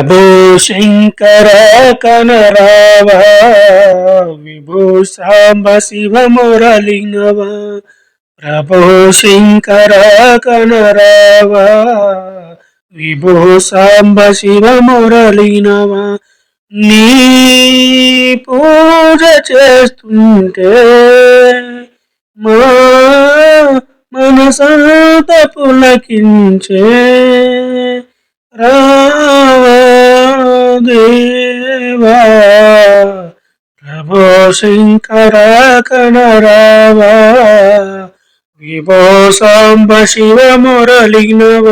ప్రభో శంకర కనరావ విభూ సాంబ శివ మురళినవ ప్రభు శంకర కనరావ విభూ సాంబ శివ మురళినవ నీ పూజ చేస్తుంటే మా మనసంత పులకించే రాదేవా ప్రభో శంకర కణరావా విభో సాంబ శివ మురళినవ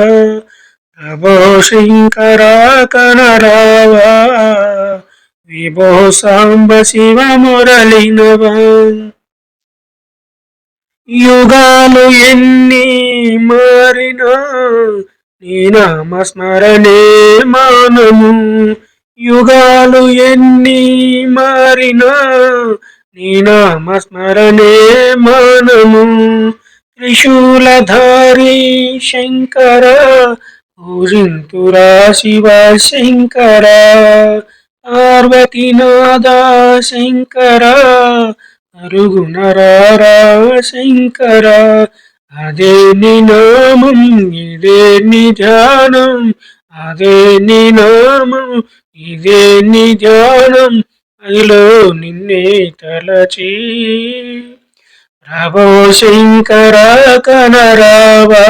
ప్రభో శంకర కణరావా విభో సాంబ శివ మురళినవ. యుగాలు ఎన్ని మారినా నీ నామస్మరణే మానము. యుగాలు ఎన్ని మారినా నీ నామస్మరణే మానము. త్రిశూలధారి శంకర పూజింతురా శివ శంకర. పార్వతీనాథ శంకర అరుగుణరారా శంకర. అదే నినామం ఇదే నీ అదే నీ నామం ఇదే నీ ధ్యానం అదిలో నిన్నే తలచి. ప్రభో శంకర కనరావా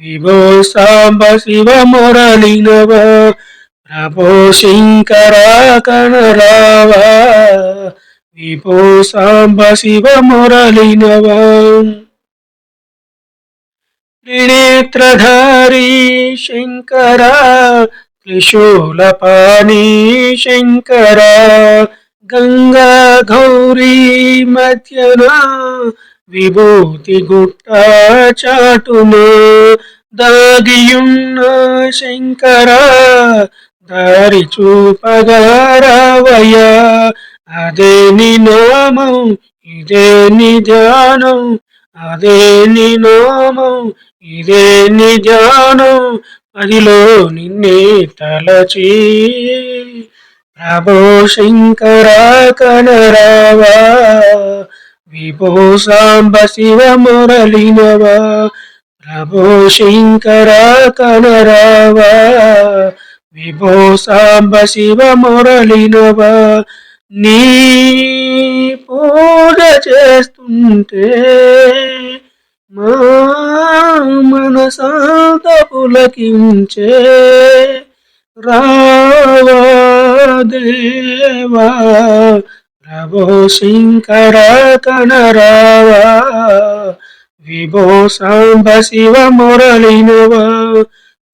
విభో సాంబ శివ మురళినవ ప్రభో శంకర కనరావా విభో సాంబ శివ మురళినవా త్రినేత్రధారీ శంకర త్రిశూలపాణీ శంకర గంగా గౌరీ మధ్యన విభూతి గుట్ట చాటున దాగియున్న శంకర దారి చూపగారావయ అదే నీ నామం ఇదే నీ ధ్యానం అదే నీ నామం. ఇదే నిజాను అదిలో నిన్నే తలచి. ప్రభో శంకర కనరావా విభో సాంబ శివ మురళినవా ప్రభో శంకర కనరావా విభో సాంబ శివ మురళినవా. నీ పూజ చేస్తుంటే మా మనసాంత పులకించే రావదేవా ప్రభో శంకర కనరావా విభో సాంబ శివ మురళినవ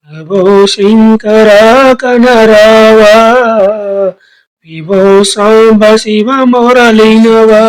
ప్రభో శంకర కనరావా విభో సాంబ శివ మురళినవా.